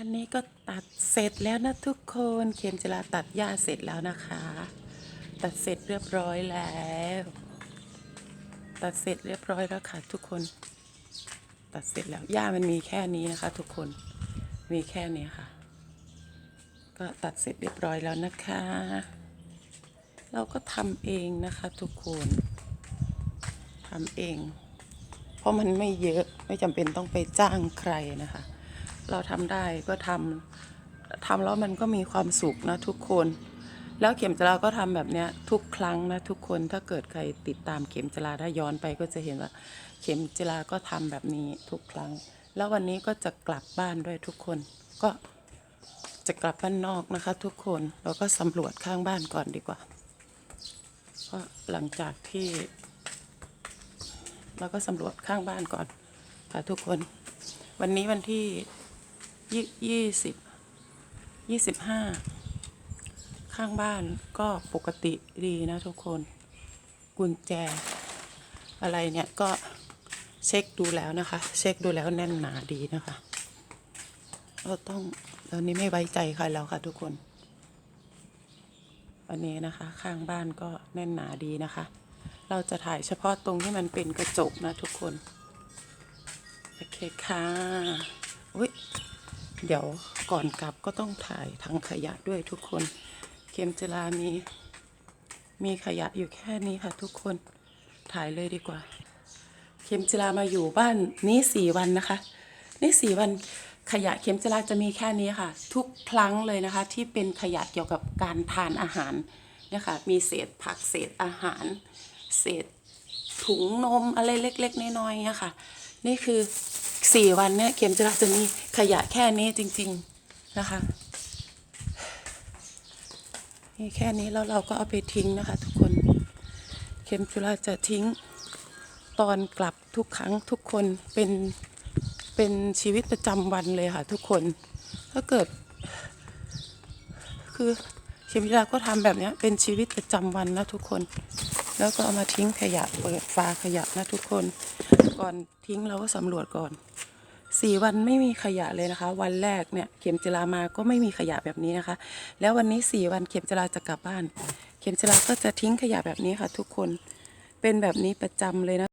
อันนี้ก็ตัดเสร็จแล้วนะทุกคนเข็มจลาตัดหญ้าเสร็จแล้วนะคะ ตัดเสร็จเรียบร้อยแล้ว ตัดเสร็จเรียบร้อยแล้วค่ะทุกคน ตัดเสร็จแล้วหญ้ามันมีแค่นี้นะคะ ทุกคนมีแค่นี้ค่ะ ก็ตัดเสร็จเรียบร้อยแล้วนะคะ เราก็ทำเองนะคะ ทุกคนทำเอง เพราะมันไม่เยอะไม่จำเป็นต้องไปจ้างใครนะคะ เราทำได้ก็ทำทำแล้วมันก็มีความสุขนะทุกคน แล้วเข็มจราก็ทำแบบเนี้ยทุกครั้งนะทุกคนถ้าเกิดใครติดตามเข็มจราถ้าย้อนไปก็จะเห็นว่า เข็มจราก็ทำแบบนี้ทุกครั้ง แล้ววันนี้ก็จะกลับบ้านด้วยทุกคนก็จะกลับบ้านนอกนะคะ ทุกคนเราก็สำรวจข้างบ้านก่อนดีกว่าก็หลังจากที่ เราก็สำรวจข้างบ้านก่อนค่ะทุกคน วันนี้วันที่ ยี่ยี่สิบยี่สิบห้าข้างบ้านก็ปกติดีนะทุกคนกุญแจ อะไรเนี่ยก็เช็คดูแล้วนะคะ เช็คดูแล้วแน่นหนาดีนะคะเราต้องตอนนี้ไม่ไว้ใจใครแล้วค่ะทุกคนวันนี้นะคะ ข้างบ้านก็แน่นหนาดีนะคะ เราจะถ่ายเฉพาะตรงที่มันเป็นกระจกนะทุกคน โอเคค่ะ อุ้ย เดี๋ยวก่อนกลับก็ต้องถ่ายถังขยะด้วยทุกคน เข็มจลามี มีขยะอยู่แค่นี้ค่ะทุกคน ถ่ายเลยดีกว่า เข็มจลามาอยู่บ้านนี้สี่วันนะคะ นี่สี่วันขยะเข็มจลาจะมีแค่นี้ค่ะ ทุกครั้งเลยนะคะ ที่เป็นขยะเกี่ยวกับการทานอาหารเนี่ยค่ะมีเศษผักเศษอาหาร เศษถุงนมอะไรเล็ก ๆ น้อยๆเนี่ยค่ะ นี่คือ สี่วันเนี่ยเข็มจลาจะมีขยะแค่นี้จริง ๆนะคะนี่แค่นี้แล้วเราก็เอาไปทิ้งนะคะ ทุกคน เข็มจุฬาจะทิ้งตอนกลับทุกครั้งทุกคนเป็นเป็นชีวิตประจำวันเลยค่ะ ทุกคน ถ้าเกิด คือ เข็มจิราก็ทำแบบนี้เป็นชีวิตประจำวันนะทุกคน แล้วก็เอามาทิ้งขยะเปิดฝาขยะนะทุกคน ก่อนทิ้งเราก็สำรวจก่อนสี่วันไม่มีขยะเลยนะคะ วันแรกเนี่ยเข็มจิรามาก็ไม่มีขยะแบบนี้นะคะ แล้ววันนี้สี่วันเข็มจิราจะกลับบ้าน เข็มจิราก็จะทิ้งขยะแบบนี้ค่ะ ทุกคนเป็นแบบนี้ประจำเลยนะ